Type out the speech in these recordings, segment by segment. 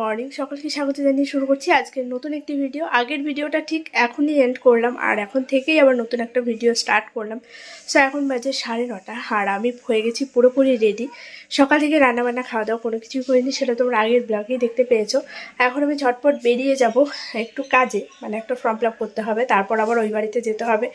Morning সকলকে স্বাগত জানিয়ে শুরু করছি আজকের নতুন একটি ভিডিও আগের ভিডিওটা ঠিক এখনই এন্ড করলাম আর এখন থেকেই আবার নতুন একটা ভিডিও স্টার্ট করলাম। সো এখন বাজে সাড়ে নটা আর আমি হয়ে গেছি পুরোপুরি রেডি সকাল থেকে রান্নাবান্না খাওয়া দাওয়া কোনো কিছুই করিনি, সেটা তোমরা আগের ব্লগেই দেখতে পেয়েছ। এখন আমি ঝটপট বেরিয়ে যাব একটু কাজে মানে একটা ফর্ম ফিল করতে হবে, তারপর আবার ওই বাড়িতে যেতে হবে।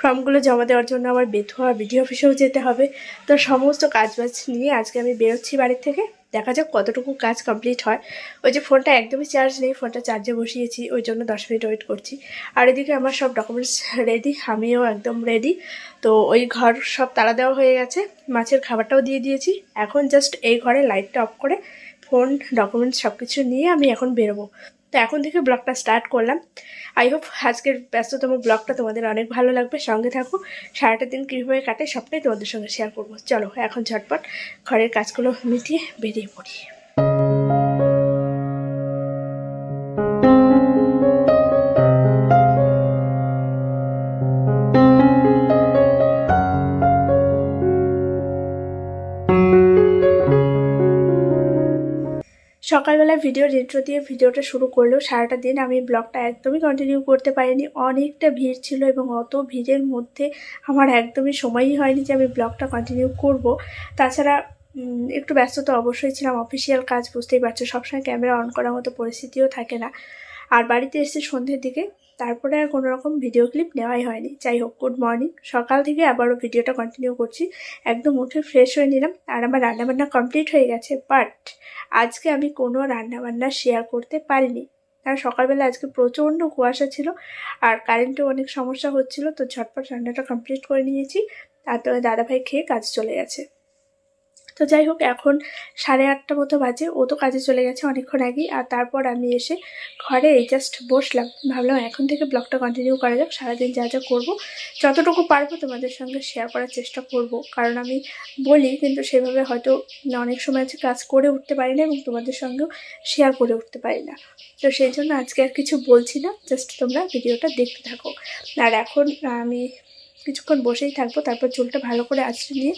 ফর্মগুলো জমা দেওয়ার জন্য আবার বেথুয়া বিডিও অফিসেও যেতে হবে। তো সমস্ত কাজবাজ নিয়ে আজকে আমি বেরোচ্ছি বাড়ির থেকে। দেখা যাক কতটুকু কাজ কমপ্লিট হয়। ওই যে ফোনটা একদমই চার্জ নেই ফোনটা চার্জে বসিয়েছি, ওই জন্য দশ মিনিট ওয়েট করছি। আর এদিকে আমার সব ডকুমেন্টস রেডি আমিও একদম রেডি তো ওই ঘর সব তাড়া দেওয়া হয়ে গেছে, মাছের খাবারটাও দিয়ে দিয়েছি। এখন জাস্ট এই ঘরে লাইটটা অফ করে ফোন ডকুমেন্টস সব কিছু নিয়ে আমি এখন বেরোবো। তো এখন থেকে ব্লগটা স্টার্ট করলাম। আই হোপ আজকের ব্যস্ততম ব্লগটা তোমাদের অনেক ভালো লাগবে। সঙ্গে থাকো। সারাটা দিন কীভাবে কাটে সবটাই তোমাদের সঙ্গে শেয়ার করব। চলো, এখন ঝটপট ঘরের কাজগুলো মিটিয়ে বেরিয়ে পড়ি। সকালবেলা ভিডিও ইন্ট্রো দিয়ে ভিডিওটা শুরু করলেও সারাটা দিন আমি ব্লগটা একদমই কন্টিনিউ করতে পারিনি। অনেকটা ভিড় ছিল এবং অত ভিড়ের মধ্যে আমার একদমই সময়ই হয়নি যে আমি ব্লগটা কন্টিনিউ করব। তাছাড়া একটু ব্যস্ত তো অবশ্যই ছিলাম অফিসিয়াল কাজ বুঝতেই পারছ, সবসময় ক্যামেরা অন করার মতো পরিস্থিতিও থাকে না। আর বাড়িতে এসে সন্ধ্যের দিকে তারপরে আর কোনো রকম ভিডিও ক্লিপ নেওয়াই হয়নি। যাই হোক গুড মর্নিং সকাল থেকে আবারও ভিডিওটা কন্টিনিউ করছি। একদম উঠে ফ্রেশ হয়ে নিলাম। আর আমার রান্নাবান্না কমপ্লিট হয়ে গেছে। বাট আজকে আমি কোনো রান্নাবান্না শেয়ার করতে পারিনি। কারণ সকালবেলা আজকে প্রচণ্ড কুয়াশা ছিল আর কারেন্টেও অনেক সমস্যা হচ্ছিল, তো ঝটপট রান্নাটা কমপ্লিট করে নিয়েছি। তারপরে দাদাভাই খেয়ে কাজ চলে গেছে। তো যাই হোক, এখন সাড়ে আটটা মতো বাজে। ও তো কাজে চলে গেছে অনেকক্ষণ আগেই। আর তারপর আমি এসে ঘরে জাস্ট বসলাম। ভাবলাম এখন থেকে ব্লগটা কন্টিনিউ করা যাক। সারাদিন যা যা করব, যতটুকু পারব তোমাদের সঙ্গে শেয়ার করার চেষ্টা করব। কারণ আমি বলি, কিন্তু সেভাবে হয়তো অনেক সময় আছে কাজ করে উঠতে পারি না এবং তোমাদের সঙ্গেও শেয়ার করে উঠতে পারি না। তো সেই জন্য আজকে আর কিছু বলছি না। জাস্ট তোমরা ভিডিওটা দেখতে থাকো। আর এখন আমি কিছুক্ষণ বসেই থাকব, তারপর চুলটা ভালো করে আঁচড়ে নিয়ে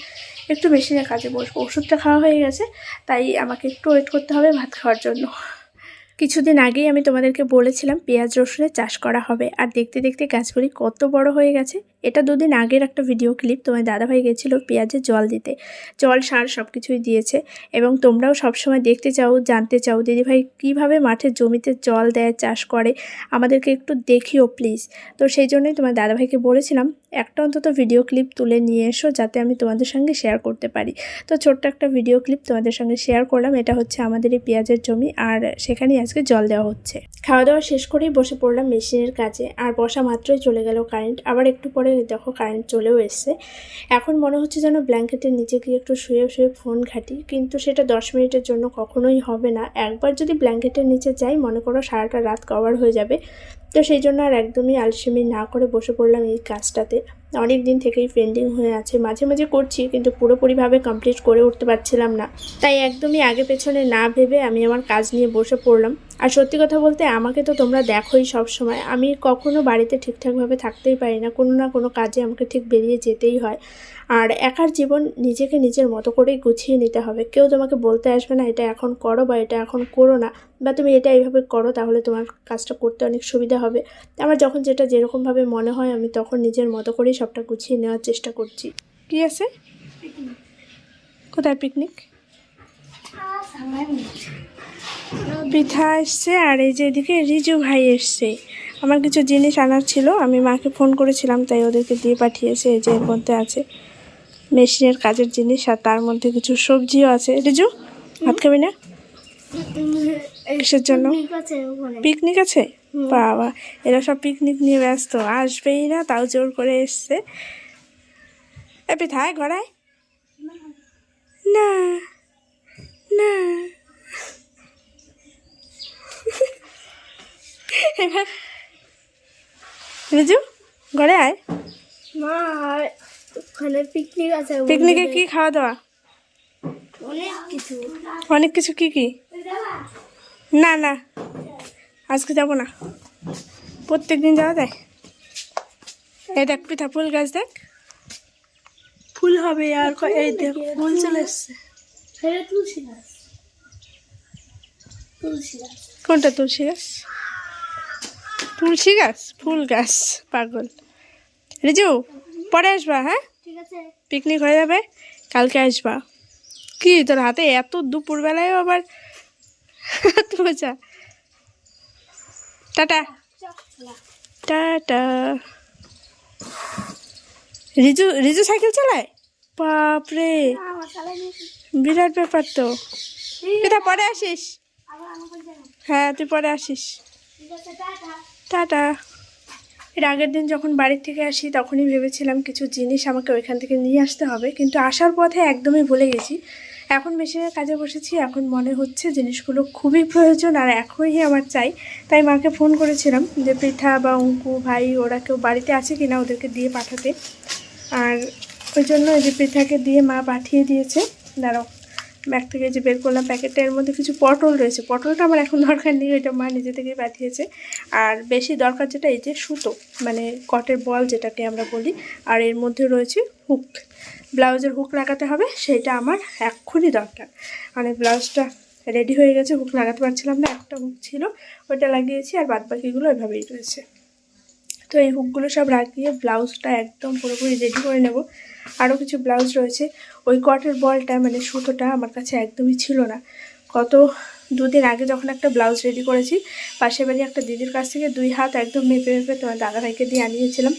একটু মেশিনের কাজে বসবো। ওষুধটা খাওয়া হয়ে গেছে, তাই আমাকে একটু ওয়েট করতে হবে ভাত খাওয়ার জন্য। কিছুদিন আগেই আমি তোমাদেরকে বলেছিলাম পেঁয়াজ রসুনের চাষ করা হবে, আর দেখতে দেখতে গাছগুলি কত বড় হয়ে গেছে। এটা দুদিন আগের একটা ভিডিও ক্লিপ তোমার দাদাভাই গেছিল পেঁয়াজে জল দিতে। জল, সার সব কিছুই দিয়েছে, এবং তোমরাও সবসময় দেখতে চাও, জানতে চাও, দিদিভাই কীভাবে মাঠের জমিতে জল দেয়, চাষ করে, আমাদেরকে একটু দেখিও প্লিজ তো সেই জন্যই তোমার দাদাভাইকে বলেছিলাম একটা অন্তত ভিডিও ক্লিপ তুলে নিয়ে এসো যাতে আমি তোমাদের সঙ্গে শেয়ার করতে পারি। তো ছোট্ট একটা ভিডিও ক্লিপ তোমাদের সঙ্গে শেয়ার করলাম। এটা হচ্ছে আমাদের এই পেঁয়াজের জমি আর সেখানেই আজকে জল দেওয়া হচ্ছে। খাওয়া দাওয়া শেষ করেই বসে পড়লাম মেশিনের কাজে। আর বসা মাত্রই চলে গেল কারেন্ট আবার একটু পরে দেখো কারেন্ট চলেও এসছে। এখন মনে হচ্ছে যেন ব্ল্যাঙ্কেটের নিচে গিয়ে একটু শুয়ে শুয়ে ফোন ঘাঁটি। কিন্তু সেটা দশ মিনিটের জন্য কখনোই হবে না। একবার যদি ব্ল্যাঙ্কেটের নিচে যাই, মনে করো সারাটা রাত কভার হয়ে যাবে। তো সেই জন্য আর একদমই আলসেমি না করে বসে পড়লাম এই কাজটাতে। it অনেক দিন থেকেই পেন্ডিং হয়ে আছে। মাঝে মাঝে করছি, কিন্তু পুরোপুরিভাবে কমপ্লিট করে উঠতে পারছিলাম না। তাই একদমই আগে পেছনে না ভেবে আমি আমার কাজ নিয়ে বসে পড়লাম। আর সত্যি কথা বলতে, আমাকে তো তোমরা দেখোই সব সময়। আমি কখনো বাড়িতে ঠিকঠাকভাবে থাকতেই পারি না। কোনো না কোনো কাজে আমাকে ঠিক বেরিয়ে যেতেই হয়। আর একার জীবন নিজেকে নিজের মতো করেই গুছিয়ে নিতে হবে। কেউ তোমাকে বলতে আসবে না, এটা এখন করো বা এটা এখন করো না। বা, তুমি এটা এইভাবে করো, তাহলে তোমার কাজটা করতে অনেক সুবিধা হবে। আমার যখন যেটা যেরকমভাবে মনে হয়, আমি তখন নিজের মতো করেই সবটা গুছিয়ে নেওয়ার চেষ্টা করছি। কি আছে? কোথায় পিকনিক পিঠা এসছে আর এই যে এদিকে রিজু ভাই এসছে। আমার কিছু জিনিস আনার ছিল আমি মাকে ফোন করেছিলাম তাই ওদেরকে দিয়ে পাঠিয়েছে এই যে এর মধ্যে আছে মেশিনের কাজের জিনিস আর তার মধ্যে কিছু সবজিও আছে। রিজু ভাত খাবি না? কিসের জন্য? পিকনিক আছে? বাবা এরা সব পিকনিক নিয়ে ব্যস্ত আসবেই না তাও জোর করে এসছে। এ পিঠায় ঘরায় না না। রিজু ঘরে আয়। মা ওখানে পিকনিক আছে পিকনিকে কি খাওয়া দাওয়া? অনেক কিছু। অনেক কিছু কি কি? না না। আজকে যাব না। প্রত্যেক দিন যাওয়া যায়? এই দেখ পিঠা ফুল গাছ দেখ। ফুল হবে আর এই দেখ ফুল চলে এসছে। কোনটা তুলসী গাছ? তুলসী গাছ? ফুল গাছ পাগল। রিজু পরে আসবা হ্যাঁ? পিকনিক হয়ে যাবে কালকে আসবা। কি তোর হাতে এত দুপুরবেলায় আবার? তুলছা tata. Tata. Riju Riju cycle চালায়? বাপরে। বিরাট ব্যাপার তো। এটা পরে আসিস। হ্যাঁ তুই পরে আসিস। টাটা। এর আগের দিন যখন বাড়ির থেকে আসি, তখনই ভেবেছিলাম কিছু জিনিস আমাকে ওইখান থেকে নিয়ে আসতে হবে, কিন্তু আসার পথে একদমই ভুলে গেছি। এখন মেশিনের কাজে বসেছি, এখন মনে হচ্ছে জিনিসগুলো খুবই প্রয়োজন আর এখনই আমার চাই। তাই মাকে ফোন করেছিলাম যে পৃথা বা অঙ্কু ভাই ওরা কেউ বাড়িতে আছে কি না ওদেরকে দিয়ে পাঠাতে। আর ওই জন্য ওই যে পৃথাকে দিয়ে মা পাঠিয়ে দিয়েছে। দাঁড়াও। ব্যাগ থেকে যে বের করলাম প্যাকেটটা, এর মধ্যে কিছু পটল রয়েছে। পটলটা আমার এখন দরকার নেই ওইটা মা নিজে থেকেই পাঠিয়েছে। আর বেশি দরকার যেটা, এই যে সুতো মানে কটের বল যেটাকে আমরা বলি। আর এর মধ্যে রয়েছে হুক। ব্লাউজের হুক লাগাতে হবে, সেটা আমার এক্ষুনি দরকার। মানে ব্লাউজটা রেডি হয়ে গেছে, হুক লাগাতে পারছিলাম না, একটা হুক ছিল, ওইটা লাগিয়েছি আর বাদ বাকিগুলো এভাবেই রয়েছে। তো এই হুকগুলো সব রাখিয়ে ব্লাউজটা একদম পুরোপুরি রেডি করে নেব। আরও কিছু ব্লাউজ রয়েছে। ওই কটের বলটা মানে সুতোটা আমার কাছে একদমই ছিল না। কত দুদিন আগে যখন একটা ব্লাউজ রেডি করেছি, পাশের বাড়ি একটা দিদির কাছ থেকে দুই হাত একদম মেপে মেপে তোমার দাদাভাইকে দিয়ে আনিয়েছিলাম।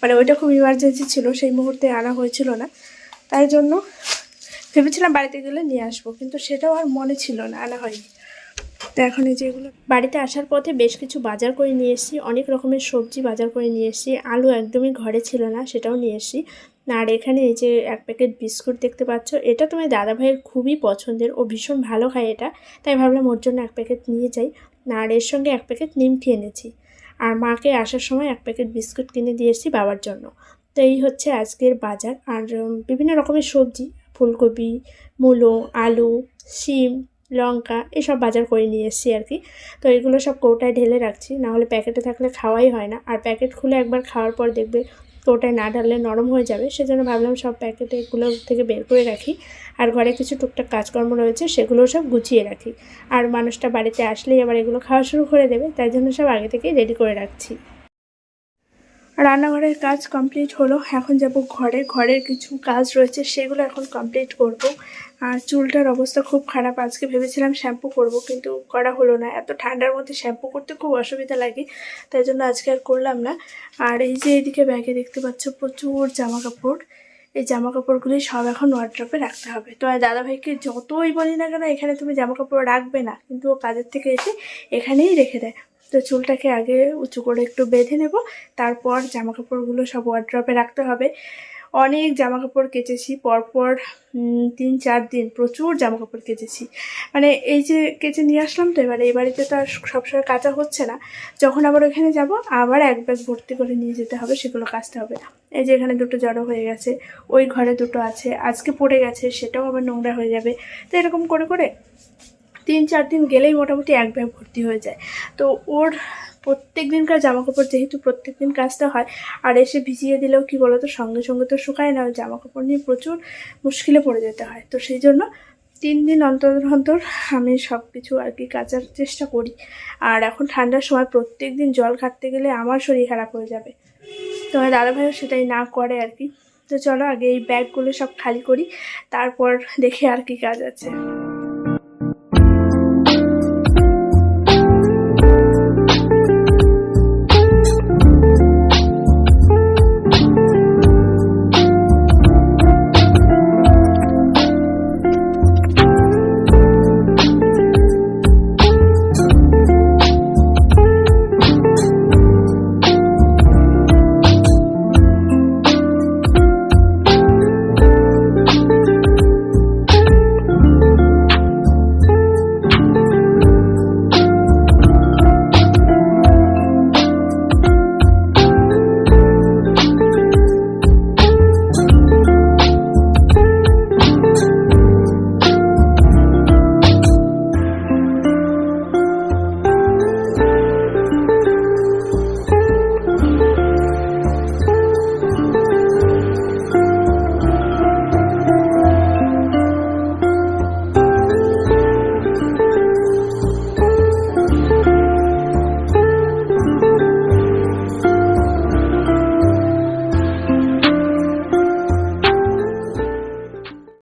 মানে ওইটা খুব ইমার্জেন্সি ছিল, সেই মুহূর্তে আনা হয়েছিল না। তাই জন্য ভেবেছিলাম বাড়িতে গেলে নিয়ে আসব, কিন্তু সেটাও আর মনে ছিল না, আনা হয়নি। তো এখন এই যেগুলো বাড়িতে আসার পথে বেশ কিছু বাজার করে নিয়ে এসেছি, অনেক রকমের সবজি বাজার করে নিয়ে এসেছি, আলু একদমই ঘরে ছিল না সেটাও নিয়ে এসেছি। আর এখানে এই যে এক প্যাকেট বিস্কুট দেখতে পাচ্ছ, এটা তোমার দাদা ভাইয়ের খুবই পছন্দের ও ভীষণ ভালো খায় এটা, তাই ভাবলাম ওর জন্য এক প্যাকেট নিয়ে যাই। আর এর সঙ্গে এক প্যাকেট নিমকি এনেছি। আর মাকে আসার সময় এক প্যাকেট বিস্কুট কিনে দিয়ে এসেছি বাবার জন্য। তো এই হচ্ছে আজকের বাজার। আর বিভিন্ন রকমের সবজি, ফুলকপি, মূলো, আলু, শিম লঙ্কা এসব বাজার করে নিয়ে এসেছি আর কি। তো এগুলো সব কৌটায় ঢেলে রাখছি না হলে প্যাকেটে থাকলে খাওয়াই হয় না। আর প্যাকেট খুলে একবার খাওয়ার পর দেখবে কৌটায় না ঢাললে নরম হয়ে যাবে, সেজন্য ভাবলাম সব প্যাকেটে এগুলো থেকে বের করে রাখি। আর ঘরে কিছু টুকটাক কাজকর্ম রয়েছে, সেগুলো সব গুছিয়ে রাখি। আর মানুষটা বাড়িতে আসলেই আবার এগুলো খাওয়া শুরু করে দেবে, তাই জন্য সব আগে থেকেই রেডি করে রাখছি। রান্নাঘরের কাজ কমপ্লিট হলো। এখন যাব ঘরে। ঘরের কিছু কাজ রয়েছে, সেগুলো এখন কমপ্লিট করব। আর চুলটার অবস্থা খুব খারাপ, আজকে ভেবেছিলাম শ্যাম্পু করব, কিন্তু করা হলো না। এত ঠান্ডার মধ্যে শ্যাম্পু করতে খুব অসুবিধা লাগে, তাই জন্য আজকে আর করলাম না। আর এই যে এদিকে ব্যাগে দেখতে পাচ্ছ, প্রচুর জামা কাপড় এই জামা কাপড়গুলি সব এখন ওয়ার্ড্রপে রাখতে হবে। তো দাদাভাইকে যতই বলি না কেন, এখানে তুমি জামা কাপড় রাখবে না, কিন্তু ও কাজের থেকে এসে এখানেই রেখে দেয়। তো চুলটাকে আগে উঁচু করে একটু বেঁধে নেব। তারপর জামা কাপড়গুলো সব ওয়ার্ড্রপে রাখতে হবে। অনেক জামা কাপড় কেচেছি, পরপর তিন চার দিন প্রচুর জামা কাপড় কেচেছি। মানে এই যে কেচে নিয়ে আসলাম তো, এবারে এই বাড়িতে তো আর সবসময় কাচা হচ্ছে না। যখন আবার ওখানে যাব, আবার এক ব্যাগ ভর্তি করে নিয়ে যেতে হবে, সেগুলো কাচতে হবে এই যে এখানে দুটো জড়ো হয়ে গেছে, ওই ঘরে দুটো আছে, আজকে পড়ে গেছে, সেটাও আবার নোংরা হয়ে যাবে। তো এরকম করে করে তিন চার দিন গেলেই মোটামুটি এক ব্যাগ ভর্তি হয়ে যায়। তো ওর প্রত্যেক দিনকার জামা কাপড় যেহেতু প্রত্যেক দিন কাচতে হয়, আর এসে ভিজিয়ে দিলেও কি বলতো, সঙ্গে সঙ্গে তো শুকায় না, ওই জামা কাপড় নিয়ে প্রচুর মুশকিলে পড়ে যেতে হয়। তো সেই জন্য তিন দিন অন্তর অন্তর আমি সব কিছু আর কি কাচার চেষ্টা করি। আর এখন ঠান্ডার সময় প্রত্যেক দিন জল খাটতে গেলে আমার শরীর খারাপ হয়ে যাবে। তো আমার দাদাভাইও সেটাই না করে আর কি। তো চলো আগে এই ব্যাগগুলো সব খালি করি, তারপর দেখি আর কি কাজ আছে।